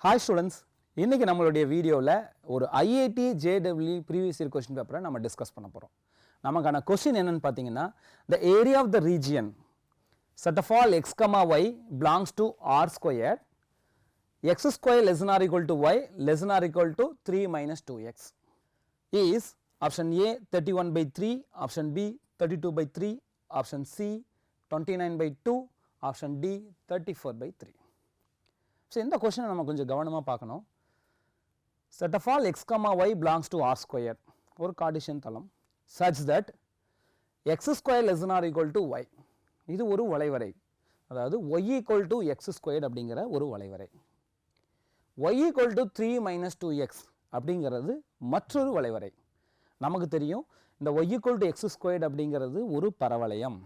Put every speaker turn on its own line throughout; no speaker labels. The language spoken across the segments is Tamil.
ஹாய் ஸ்டூடெண்ட்ஸ் இன்றைக்கி நம்மளுடைய வீடியோவில் ஒரு IIT J W previous year question பேப்பரை நம்ம டிஸ்கஸ் பண்ண போகிறோம் நமக்கான கொஸ்டின் என்னென்னு பார்த்தீங்கன்னா the area of the region set of all X comma Y belongs to R square X square less or equal to Y less or equal to three minus two X is option A thirty one by three option B thirty two by three option C twenty nine by two option D thirty four by three so இந்த கொஷனை நம்ம கொஞ்சம் கவனமாக பார்க்கணும். Set of all X comma Y belongs to R square ஒரு கார்டிஷியன் தளம். Such that X square less or equal to Y இது ஒரு வளைவரை. அதாவது Y equal to X square அப்படிங்கிற ஒரு வளைவரை. Y equal to three minus two X அப்படிங்கிறது மற்றொரு வளைவரை. நமக்கு தெரியும் இந்த Y equal to X squared அப்படிங்கிறது ஒரு பரவளையம்.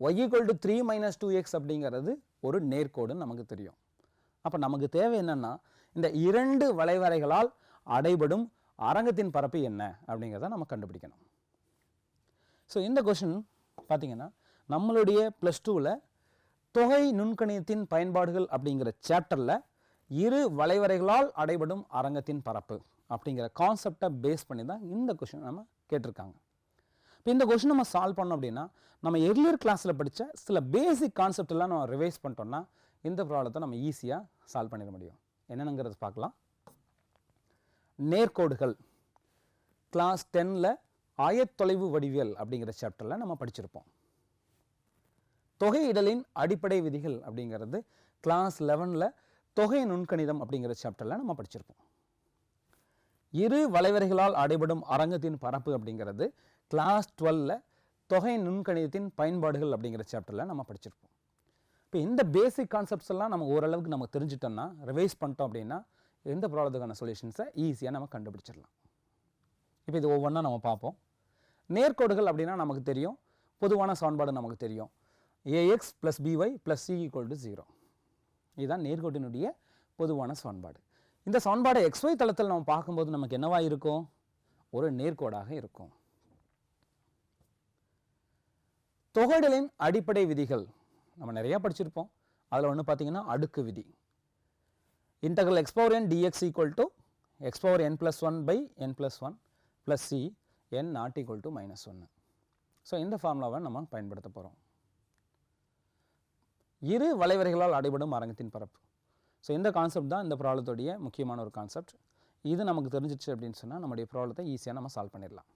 Y equal to three minus two X அப்படிங்கிறது ஒரு நேர்கோடுன்னு நமக்கு தெரியும். அப்போ நமக்கு தேவை என்னென்னா இந்த இரண்டு வளைவரைகளால் அடைபடும் அரங்கத்தின் பரப்பு என்ன அப்படிங்கிறத நம்ம கண்டுபிடிக்கணும். ஸோ இந்த கொஷின் பார்த்தீங்கன்னா நம்மளுடைய ப்ளஸ் டூவில் தொகை நுண்கணியத்தின் பயன்பாடுகள் அப்படிங்கிற சாப்டரில் இரு வளைவரைகளால் அடைபடும் அரங்கத்தின் பரப்பு அப்படிங்கிற கான்செப்டை பேஸ் பண்ணி தான் இந்த கொஷின் நம்ம கேட்டிருக்காங்க. இப்போ இந்த கொஷின் நம்ம சால்வ் பண்ணோம் அப்படின்னா நம்ம எர்லியர் கிளாஸில் படித்த சில பேசிக் கான்செப்ட் எல்லாம் நம்ம ரிவைஸ் பண்ணிட்டோம்னா இந்த ப்ராப்ளத்தை நம்ம ஈஸியாக சால்வ் பண்ணிட முடியும். என்னென்னங்கிறது பார்க்கலாம். நேர்கோடுகள். கிளாஸ் டென்னில் ஆயத்தொலைவு வடிவியல் அப்படிங்கிற சாப்டரில் நம்ம படிச்சிருப்போம். தொகையிடலின் அடிப்படை விதிகள் அப்படிங்கிறது கிளாஸ் லெவனில் தொகை நுண்கணிதம் அப்படிங்கிற சாப்டரில் நம்ம படிச்சிருப்போம். இரு வளைவரைகளால் அடைபடும் அரங்கத்தின் பரப்பு அப்படிங்கிறது கிளாஸ் டுவெல்லில் தொகை நுண்கணிதத்தின் பயன்பாடுகள் அப்படிங்கிற சாப்டரில் நம்ம படிச்சிருப்போம். இப்போ இந்த பேசிக் கான்செப்ட்ஸ் எல்லாம் நம்ம ஓரளவுக்கு நம்ம தெரிஞ்சிட்டோம்னா ரிவைஸ் பண்ணிட்டோம் அப்படின்னா எந்த ப்ராப்ளத்துக்கான சொல்யூஷன்ஸை ஈஸியாக நம்ம கண்டுபிடிச்சிடலாம். இப்போ இது ஒவ்வொன்றா நம்ம பார்ப்போம். நேர்கோடுகள் அப்படின்னா நமக்கு தெரியும். பொதுவான சமன்பாடு நமக்கு தெரியும். A X plus B Y plus C equal to zero இதுதான் நேர்கோட்டினுடைய பொதுவான சமன்பாடு. இந்த சமன்பாடை எக்ஸ்ஒய் தளத்தில் நம்ம பார்க்கும்போது நமக்கு என்னவாக இருக்கும்? ஒரு நேர்கோடாக இருக்கும். தொகைடலின் அடிப்படை விதிகள். நம்ம நிறையா படிச்சிருப்போம். அதில் ஒன்று பார்த்தீங்கன்னா அடுக்கு விதி. Integral X power N D X equal to X power N plus one by N plus one plus C N not equal to minus ஒன்று ஸோ இந்த ஃபார்முலாவை நம்ம பயன்படுத்த போகிறோம் இரு வளைவரைகளால் அடைபடும் அரங்கத்தின் பரப்பு. ஸோ இந்த கான்செப்ட் தான் இந்த ப்ராப்ளத்துடைய முக்கியமான ஒரு கான்செப்ட் இது நமக்கு தெரிஞ்சிச்சு அப்படின்னு சொன்னால் நம்முடைய ப்ராப்ளத்தை ஈஸியாக நம்ம சால்வ் பண்ணிடலாம்.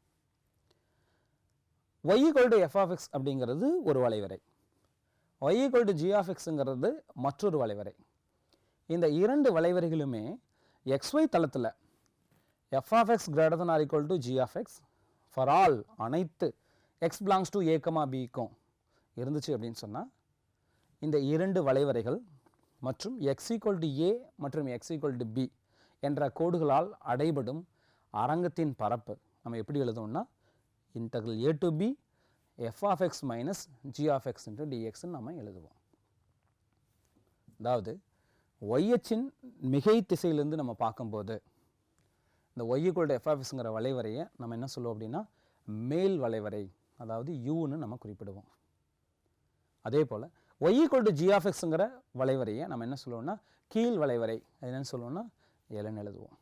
Y equal f of x அப்படிங்கிறது ஒரு வளைவரை. y equal g of xங்கிறது மற்றொரு வளைவரை. இந்த இரண்டு வளைவரைகளுமே xy தளத்தில் f of x greater than or equal to g of x for all அனைத்து x belongs to a பிக்கும் b இருந்துச்சு அப்படின்னு சொன்னால் இந்த இரண்டு வளைவரைகள் மற்றும் x equal to a மற்றும் x equal to b என்ற கோடுகளால் அடைபடும் அரங்கத்தின் பரப்பு நம்ம எப்படி எழுதுவோம்னா integral a to b f of x minus g of x into dx நம்ம எழுதுவோம். அதாவது y அச்சின் மிகை திசையிலிருந்து நம்ம பார்க்கும்போது இந்த y equal to f of வளைவரையை நம்ம என்ன சொல்லுவோம் அப்படின்னா மேல் வளைவரை அதாவது யூன்னு நம்ம குறிப்பிடுவோம். அதே போல் y equal to g of xங்கிற வளைவரையை நம்ம என்ன சொல்லுவோம்னா கீழ் வளைவரை என்னென்னு சொல்லுவோம்னா எலன் எழுதுவோம்.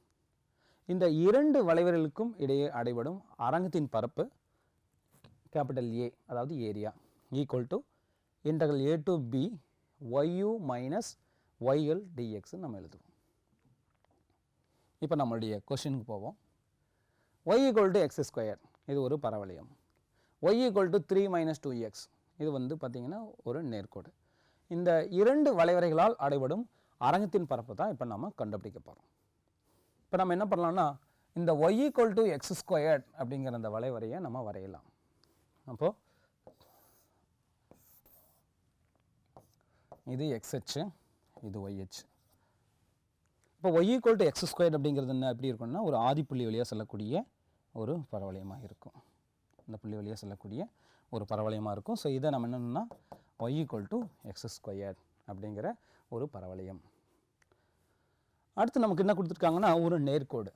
இந்த இரண்டு வளைவர்களுக்கும் இடையே அடைபடும் அரங்கத்தின் பரப்பு கேபிட்டல் ஏ அதாவது area equal to integral A to B Y U minus Y L டிஎக்ஸ்ன்னு நம்ம எழுதுவோம். இப்போ நம்மளுடைய கொஷினுக்கு போவோம். Y equal to X square இது ஒரு பரவளையம். Y equal to three minus two X இது வந்து பார்த்திங்கன்னா ஒரு நேர்கோடு. இந்த இரண்டு வளைவரைகளால் அடைபடும் அரங்கத்தின் பரப்பு தான் இப்போ நம்ம கண்டுபிடிக்க போகிறோம் இப்போ நம்ம என்ன பண்ணலாம்னா இந்த Y equal to X squared அப்படிங்கிற அந்த வளைவரையை நம்ம வரையலாம். அப்போது இது எக்ஸ் இது ஒய் இப்போ Y equal to X square அப்படிங்கிறது என்ன எப்படி இருக்கும்னா ஒரு ஆதிப்புள்ளி வழியாக செல்லக்கூடிய ஒரு பரவளையமாக இருக்கும். இந்த புள்ளி வழியாக செல்லக்கூடிய ஒரு பரவளையமாக இருக்கும். ஸோ இதை நம்ம என்னென்னா y equal to x square அப்படிங்கிற ஒரு பரவளையம். அடுத்து நமக்கு என்ன கொடுத்துருக்காங்கன்னா ஒரு நேர்கோடு.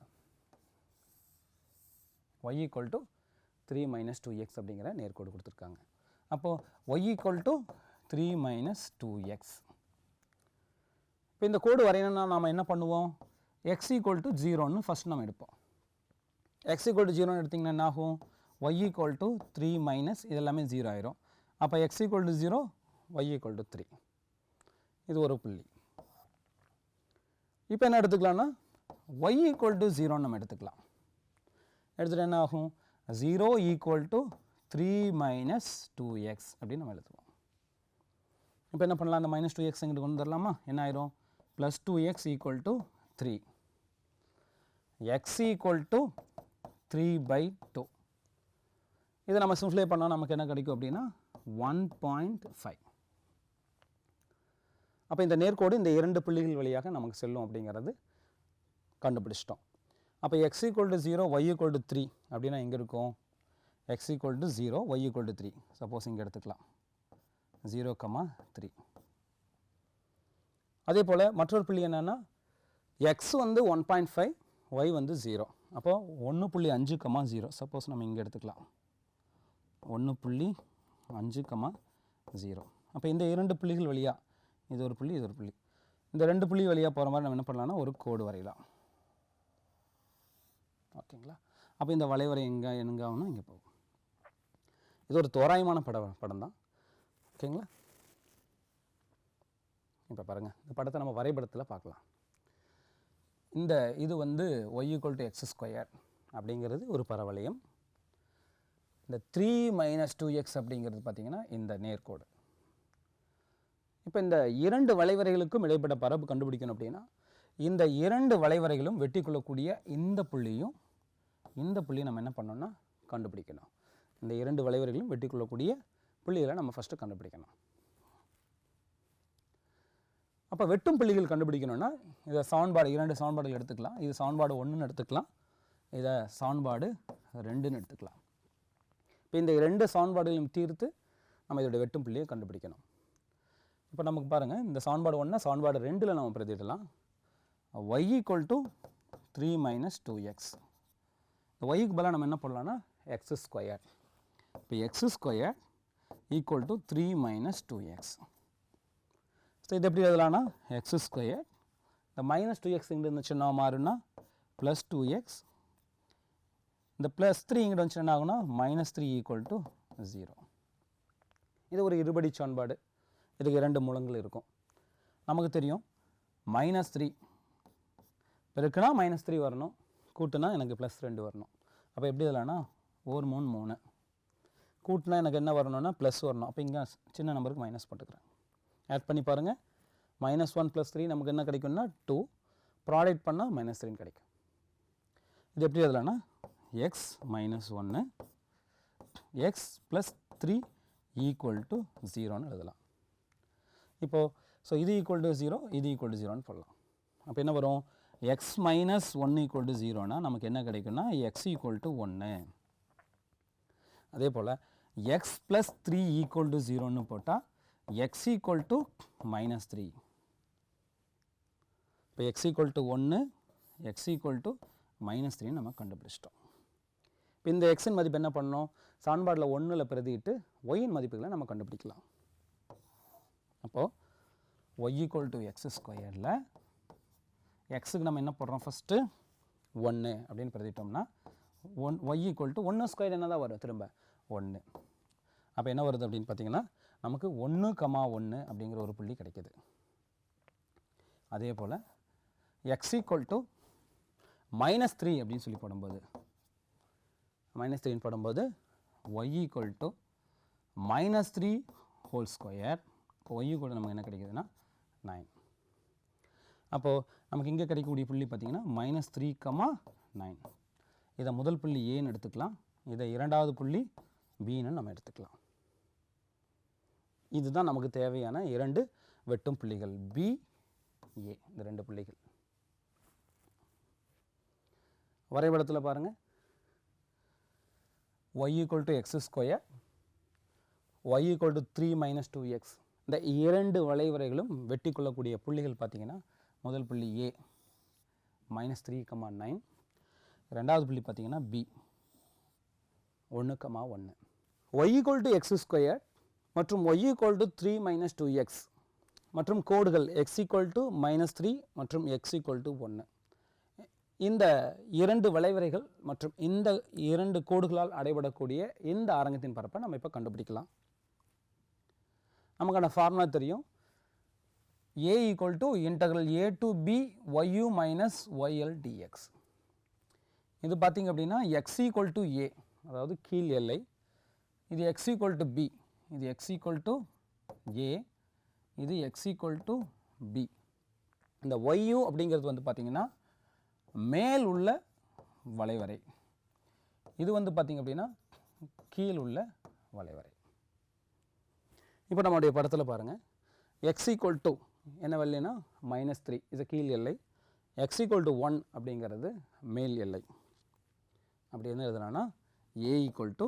Y equal to three minus two x அப்படிங்கிற நேர்கோடு கொடுத்துருக்காங்க. அப்போது y equal to three minus two x இப்போ இந்த கோடு வரையணும்னா நாம் என்ன பண்ணுவோம்? எக்ஸ் ஈக்குவல் டு ஜீரோன்னு ஃபஸ்ட் நம்ம எடுப்போம். எக்ஸ் ஈக்குவல் டு ஜீரோன்னு எடுத்திங்கன்னா என்ன ஆகும்? Y equal to three minus இது எல்லாமே ஜீரோ ஆயிரும். அப்போ x equal to zero y equal to three இது ஒரு புள்ளி. இப்போ என்ன எடுத்துக்கலாம்னா ஒய் ஈக்குவல் டு ஜீரோன்னு நம்ம எடுத்துக்கலாம். எடுத்துகிட்டு என்ன ஆகும்? Zero equal to three minus two x அப்படின்னு நம்ம எழுதுவோம். இப்போ என்ன பண்ணலாம்? அந்த மைனஸ் டூ எக்ஸ் எங்கிட்ட கொண்டு வரலாமா? என்ன ஆயிரும்? Plus two x equal to three x equal to three by two இதை நம்ம சிம்ப்ளை பண்ணால் நமக்கு என்ன கிடைக்கும் அப்படின்னா? ஒன் பாயிண்ட் ஃபைவ் அப்போ இந்த நேர்கோடு இந்த இரண்டு புள்ளிகள் வழியாக நமக்கு செல்லும் அப்படிங்கிறது கண்டுபிடிச்சிட்டோம். அப்போ x equal to zero y equal to three அப்படின்னா எங்கே இருக்கும்? X equal to zero y equal to three suppose இங்கே எடுத்துக்கலாம். ஜீரோ கமா த்ரீ அதே போல் மற்றொரு புள்ளி என்னென்னா எக்ஸ் வந்து ஒன் பாயிண்ட் ஃபைவ் ஒய் வந்து ஜீரோ அப்போது ஒன்று புள்ளி அஞ்சு கமா ஜீரோ சப்போஸ் நம்ம இங்கே எடுத்துக்கலாம். ஒன்று புள்ளி அஞ்சு கமா ஜீரோ அப்போ இந்த இரண்டு புள்ளிகள் வழியாக இது ஒரு புள்ளி இது ஒரு புள்ளி. இந்த ரெண்டு புள்ளி வழியாக போகிற மாதிரி நம்ம என்ன பண்ணலாம்னா ஒரு கோடு வரையலாம். ஓகேங்களா? அப்போ இந்த வளைவரை எங்கே எங்கே ஆகும்னா இங்கே போகும். இது ஒரு தோராயமான பட படம் தான் ஓகேங்களா? இப்போ பாருங்கள் இந்த படத்தை நம்ம வரைபடத்தில் பார்க்கலாம். இந்த இது வந்து y equal to x square அப்படிங்கிறது ஒரு பரவளையம். இந்த த்ரீ மைனஸ் டூ எக்ஸ் அப்படிங்கிறது பார்த்திங்கன்னா இந்த நேர்கோடு. இப்போ இந்த இரண்டு வளைவரைகளுக்கும் இடைப்பட்ட பரப்பு கண்டுபிடிக்கணும் அப்படின்னா இந்த இரண்டு வளைவரைகளும் வெட்டி கொள்ளக்கூடிய இந்த புள்ளியும் இந்த புள்ளியும் நம்ம என்ன பண்ணோம்னா கண்டுபிடிக்கணும். இந்த இரண்டு வளைவரைகளும் வெட்டி கொள்ளக்கூடிய புள்ளிகளை நம்ம ஃபஸ்ட்டு கண்டுபிடிக்கணும். அப்போ வெட்டும் புள்ளிகள் கண்டுபிடிக்கணும்னா இதை சமன்பாடு இரண்டு சமன்பாடுகள் எடுத்துக்கலாம் இது சமன்பாடு ஒன்றுன்னு எடுத்துக்கலாம் இதை சமன்பாடு ரெண்டுன்னு எடுத்துக்கலாம். இப்போ இந்த ரெண்டு சமன்பாடுகளையும் தீர்த்து நம்ம இதோட வெட்டும் புள்ளியை கண்டுபிடிக்கணும். இப்போ நமக்கு பாருங்கள் இந்த சான்பாடு ஒன்றா சான்பாடு ரெண்டில் நம்ம பிரதிடலாம் y equal to three minus two x இந்த ஒய்க்கு பதிலாக நம்ம என்ன பண்ணலாம்னா எக்ஸ் ஸ்கொயர் இப்போ x square equal to three minus two x so இது எப்படி எழுதலாம்னா எக்ஸ் ஸ்கொயர் இந்த மைனஸ் டூ எக்ஸ் இங்கிட்ட இருந்துச்சுன்னா மாறுனா ப்ளஸ் டூ எக்ஸ் இந்த ப்ளஸ் த்ரீ இங்கிட்ட வந்துச்சு என்ன ஆகுனா minus three equal to zero இது ஒரு இருபடி சான்பாடு இதுக்கு இரண்டு மூலங்கள் இருக்கும். நமக்கு தெரியும் மைனஸ் த்ரீ பெருக்குனா மைனஸ் த்ரீ வரணும் கூட்டுனா எனக்கு ப்ளஸ் ரெண்டு வரணும். அப்போ எப்படி இல்லைனா ஒரு மூணு மூணு. கூட்டினா எனக்கு என்ன வரணும்னா ப்ளஸ் வரணும். அப்போ இங்கே சின்ன நம்பருக்கு மைனஸ் போட்டுக்கிறேன். ஆட் பண்ணி பாருங்கள் மைனஸ் ஒன் ப்ளஸ் த்ரீ நமக்கு என்ன கிடைக்கும்னா டூ ப்ராடக்ட் பண்ணால் மைனஸ் த்ரீன்னு கிடைக்கும். இது எப்படி எழுதலாம்னா எக்ஸ் மைனஸ் ஒன்று x plus three equal to ஜீரோன்னு எழுதலாம். இப்போது ஸோ இது ஈக்குவல் டு ஜீரோ இது ஈக்குவல் டு ஜீரோன்னு சொல்லலாம் அப்போ என்ன வரும்? X minus one equal to ஜீரோனா நமக்கு என்ன கிடைக்கும்னா எக்ஸ் ஈக்குவல் டு ஒன்று அதே போல் x plus three equal to ஜீரோன்னு போட்டால் x equal to minus three இப்போ எக்ஸ் ஈக்குவல் டு ஒன்று x equal to minus three நம்ம கண்டுபிடிச்சிட்டோம். இப்போ இந்த எக்ஸின் மதிப்பு என்ன பண்ணோம்? சமன்பாடில் ஒன்றில் பிரதிட்டு ஒய்யின் மதிப்புகளை நம்ம கண்டுபிடிக்கலாம். அப்போது ஒய் ஈக்குவல் டு எக்ஸ் ஸ்கொயரில் எக்ஸுக்கு நம்ம என்ன போடுறோம் ஃபஸ்ட்டு ஒன்று அப்படின்னு பிரதிட்டோம்னா ஒன் ஒய் ஈக்குவல் டு ஒன்று ஸ்கொயர் என்ன தான் வரும்? திரும்ப ஒன்று அப்போ என்ன வருது அப்படின்னு பார்த்தீங்கன்னா நமக்கு ஒன்று கமா ஒன்று அப்படிங்கிற ஒரு புள்ளி கிடைக்கிது. அதே போல் x equal to minus three அப்படின்னு சொல்லி போடும்போது மைனஸ் த்ரீன்னு போடும்போது y equal to minus three whole square இப்போ ஒய் கூட நமக்கு என்ன கிடைக்குதுன்னா நைன் அப்போது நமக்கு இங்கே கிடைக்கக்கூடிய புள்ளி பார்த்திங்கன்னா மைனஸ் த்ரீ கமா நைன் இதை முதல் புள்ளி ஏன்னு எடுத்துக்கலாம். இதை இரண்டாவது புள்ளி பின்னு நம்ம எடுத்துக்கலாம். இதுதான் நமக்கு தேவையான இரண்டு வெட்டும் புள்ளிகள். பி ஏ இந்த ரெண்டு புள்ளிகள். வரைபடத்தில் பாருங்கள் y equal to x square y equal to three minus two x இந்த இரண்டு வளைவரைகளும் வெட்டி கொள்ளக்கூடிய புள்ளிகள் பார்த்தீங்கன்னா முதல் புள்ளி A minus three comma nine ரெண்டாவது புள்ளி பார்த்தீங்கன்னா பி ஒன்று கமா ஒன்று y equal to x square மற்றும் y equal to three minus two x மற்றும் கோடுகள் x equal to minus three மற்றும் எக்ஸ் ஈக்குவல் டு ஒன்று இந்த இரண்டு வளைவரைகள் மற்றும் இந்த இரண்டு கோடுகளால் அடைபடக்கூடிய இந்த அரங்கத்தின் பரப்பை நம்ம இப்போ கண்டுபிடிக்கலாம். நமக்கான ஃபார்முலா தெரியும். A equal to integral A to B y u minus y l d x இது பார்த்திங்க அப்படின்னா எக்ஸ் ஈக்குவல் டு ஏ அதாவது கீழ் எல்ஐ இது எக்ஸ் ஈக்குவல் டு பி இது எக்ஸ் ஈக்குவல் டு ஏ இது எக்ஸ் ஈக்குவல் டு பி இந்த ஒய்யூ அப்படிங்கிறது வந்து பார்த்திங்கன்னா மேல் உள்ள வளைவரை. இது வந்து பார்த்திங்க அப்படின்னா கீழ் உள்ள வளைவரை. இப்போ நம்மளுடைய படத்தில் பாருங்கள் எக்ஸ் ஈக்குவல் டு என்ன வெள்ளைனா? மைனஸ் த்ரீ இது கீழ் எல்லை. எக்ஸ் ஈக்குவல் டு ஒன் அப்படிங்கிறது மேல் எல்லை. அப்படி என்ன எழுதுனான்னா A equal to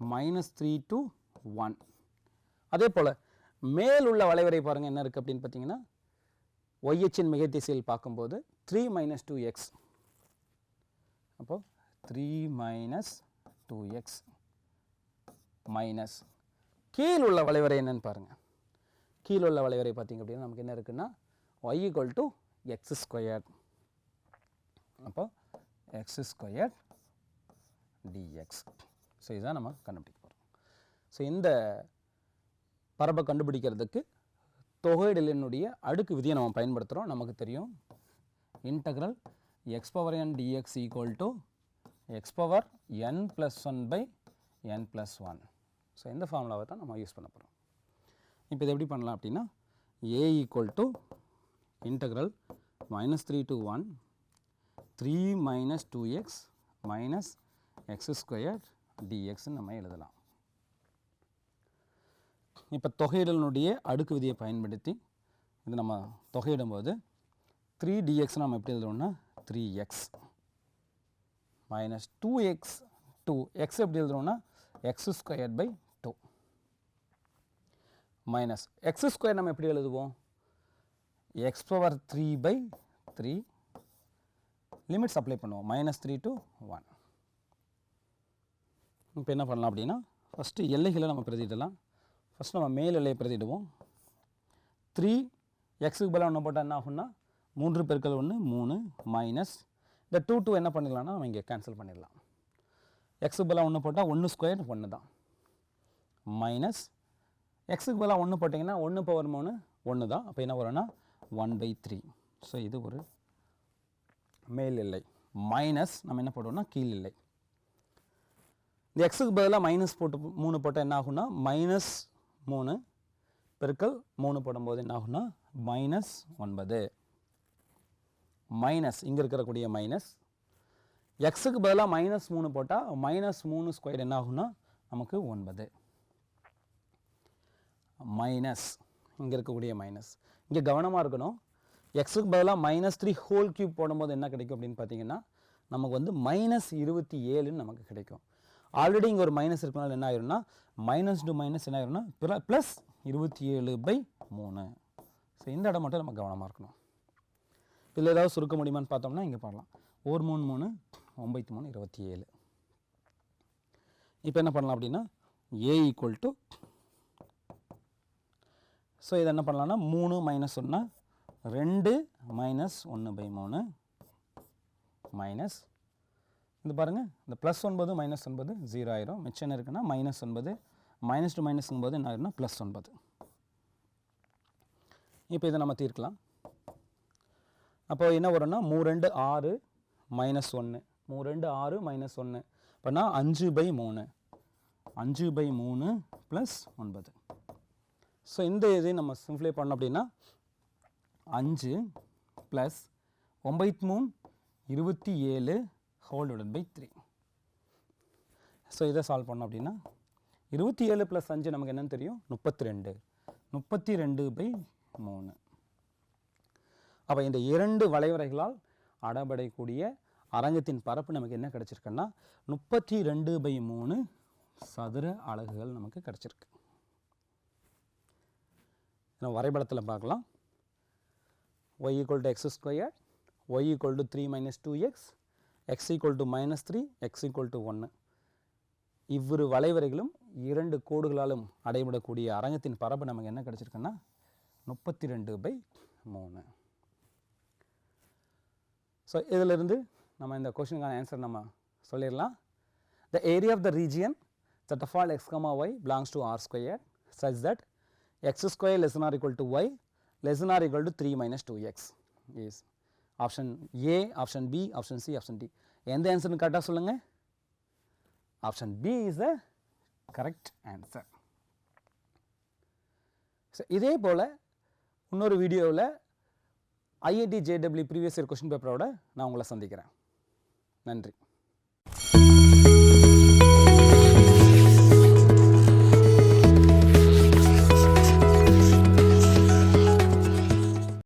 minus three to one அதே போல் மேல் உள்ள வளைவரை பாருங்கள் என்ன இருக்குது அப்படின்னு பார்த்தீங்கன்னா ஒய்எச்சின் மிகை திசையில் பார்க்கும்போது த்ரீ மைனஸ் டூ எக்ஸ் அப்போது three minus two x minus கீழ் உள்ள வளைவரை என்னன்னு பாருங்கள் கீழ் உள்ள வளைவரை பார்த்தீங்க அப்படின்னா நமக்கு என்ன இருக்குன்னா y equal to x square அப்போ x square d x so இதுதான் நம்ம கண்டுபிடிக்க போகிறோம் ஸோ இந்த பரப்பை கண்டுபிடிக்கிறதுக்கு தொகையிடலினுடைய அடுக்கு விதியை நம்ம பயன்படுத்துகிறோம் நமக்கு தெரியும். Integral x power n d x equal to x power n plus one by n plus one so இந்த ஃபார்முலாவை தான் நம்ம யூஸ் பண்ண போகிறோம் இப்போ இது எப்படி பண்ணலாம் அப்படின்னா A equal to integral minus three to one three minus two x minus x square டிஎக்ஸ்ன்னு நம்ம எழுதலாம். இப்போ தொகையிடலினுடைய அடுக்கு விதியை பயன்படுத்தி இது நம்ம தொகையிடும்போது த்ரீ டிஎக்ஸ் நம்ம எப்படி எழுதுறோம்னா three x minus two x two x எப்படி எழுதுறோம்னா x square by minus x square நம்ம எப்படி எழுதுவோம்? X power three by three limits apply பண்ணுவோம். மைனஸ் த்ரீ டு ஒன் இப்போ என்ன பண்ணலாம் அப்படின்னா ஃபஸ்ட்டு எல்லைகளை நம்ம பிரதிடலாம் ஃபஸ்ட் நம்ம மேல் எல்லையை பிரதிடுவோம் த்ரீ எக்ஸுக்கு பதிலாக ஒன்று போட்டால் என்ன ஆகும்னா மூன்று பெருக்கள் ஒன்று மூணு மைனஸ் இந்த டூ டூ என்ன பண்ணிக்கலாம்னா நம்ம இங்கே கேன்சல் பண்ணிடலாம். எக்ஸுக்கு பதிலாக ஒன்று போட்டால் ஒன்று ஸ்கொயர் ஒன்று தான் மைனஸ் எக்ஸுக்கு பதிலாக ஒன்று போட்டிங்கன்னா ஒன்று பவர் மூணு ஒன்று தான். அப்போ என்ன வரும்னா ஒன் பை த்ரீ ஸோ இது ஒரு மேல் இல்லை மைனஸ் நம்ம என்ன போடுவோம்னா கீழ் இல்லை இந்த எக்ஸுக்கு பதிலாக மைனஸ் போட்டு மூணு போட்டால் என்ன ஆகும்னா மைனஸ் மூணு பெருக்கல் மூணு போடும்போது என்ன ஆகும்னா மைனஸ் ஒன்பது. மைனஸ் இங்கே இருக்கக்கூடிய மைனஸ் எக்ஸுக்கு பதிலாக மைனஸ் மூணு போட்டால் மைனஸ் மூணு ஸ்கொயர் என்ன ஆகும்னா நமக்கு ஒன்பது. மைனஸ் இங்கே இருக்கக்கூடிய மைனஸ் இங்கே கவனமாக இருக்கணும். எக்ஸுக்கு பதிலாக மைனஸ் த்ரீ ஹோல் கியூப் போடும்போது என்ன கிடைக்கும் அப்படின்னு பார்த்தீங்கன்னா நமக்கு வந்து மைனஸ் இருபத்தி ஏழுன்னு நமக்கு கிடைக்கும். ஆல்ரெடி இங்கே ஒரு மைனஸ் இருக்கனால என்ன ஆயிரும்னா மைனஸ் டு மைனஸ் என்ன ஆயிரும்னா ப்ளஸ் இருபத்தி ஏழு பை மூணு. ஸோ இந்த இடம் மட்டும் நம்ம கவனமாக இருக்கணும். இதில் ஏதாவது சுருக்க முடியுமான்னு பார்த்தோம்னா இங்கே பாடலாம் ஒரு மூணு மூணு ஒம்பத்தி மூணு இருபத்தி ஏழு. இப்போ என்ன பண்ணலாம் அப்படின்னா ஏ ஈக்குவல் டு ஸோ இதை என்ன பண்ணலாம்னா மூணு மைனஸ் ஒன்று ரெண்டு மைனஸ் ஒன்று பை மூணு மைனஸ் இது பாருங்கள் இந்த ப்ளஸ் ஒன்பது மைனஸ் ஒன்பது ஜீரோ ஆயிரும். மிச்சம் என்ன இருக்குன்னா மைனஸ் ஒன்பது மைனஸ் டூ மைனஸ்ங்கும் போது என்ன ஆயிரும்னா ப்ளஸ் ஒன்பது. இப்போ இதை நம்ம தீர்க்கலாம். அப்போ என்ன வரும்னா மூ ரெண்டு ஆறு மைனஸ் ஒன்று மூ ரெண்டு ஆறு மைனஸ் ஒன்று அப்போனா அஞ்சு பை மூணு. அஞ்சு பை மூணு ப்ளஸ் ஒன்பது. ஸோ இந்த இதை நம்ம சிம்ப்ளை பண்ணோம் அப்படின்னா அஞ்சு ப்ளஸ் ஒம்பத்தி மூணு இருபத்தி ஏழு whole divide by three so இதை சால்வ் பண்ணோம் அப்படின்னா இருபத்தி ஏழு ப்ளஸ் அஞ்சு நமக்கு என்னென்னு தெரியும்? முப்பத்தி ரெண்டு. முப்பத்தி ரெண்டு பை மூணு. அப்போ இந்த இரண்டு வளைவரைகளால் அடபடைக்கூடிய அரங்கத்தின் பரப்பு நமக்கு என்ன கிடச்சிருக்குன்னா முப்பத்தி ரெண்டு பை மூணு சதுர அலகுகள் நமக்கு கிடச்சிருக்கு. நம்ம வரைபடத்தில் பார்க்கலாம். Y equal to x square y equal to three minus two x x equal to minus three x equal to ஒன்று இவ்விரு வளைவரைகளும் இரண்டு கோடுகளாலும் அடைபடக்கூடிய அரங்கத்தின் பரப்பு நமக்கு என்ன கிடச்சிருக்குன்னா முப்பத்தி ரெண்டு பை மூணு. ஸோ இதிலிருந்து நம்ம இந்த கொஷினுக்கான ஆன்சர் நம்ம சொல்லிடலாம். The area of the region that of all x comma y belongs belongs R square square that x square less than or equal to y less than or equal to 3 minus 2x is option A, option B, option C, option D. எந்த ஆன்சர்னு கரெக்டாக சொல்லுங்க? Option B is the correct answer. So இதே போல் இன்னொரு வீடியோவில் IIT J W previous year question பேப்பரோட நான் உங்களை சந்திக்கிறேன். நன்றி.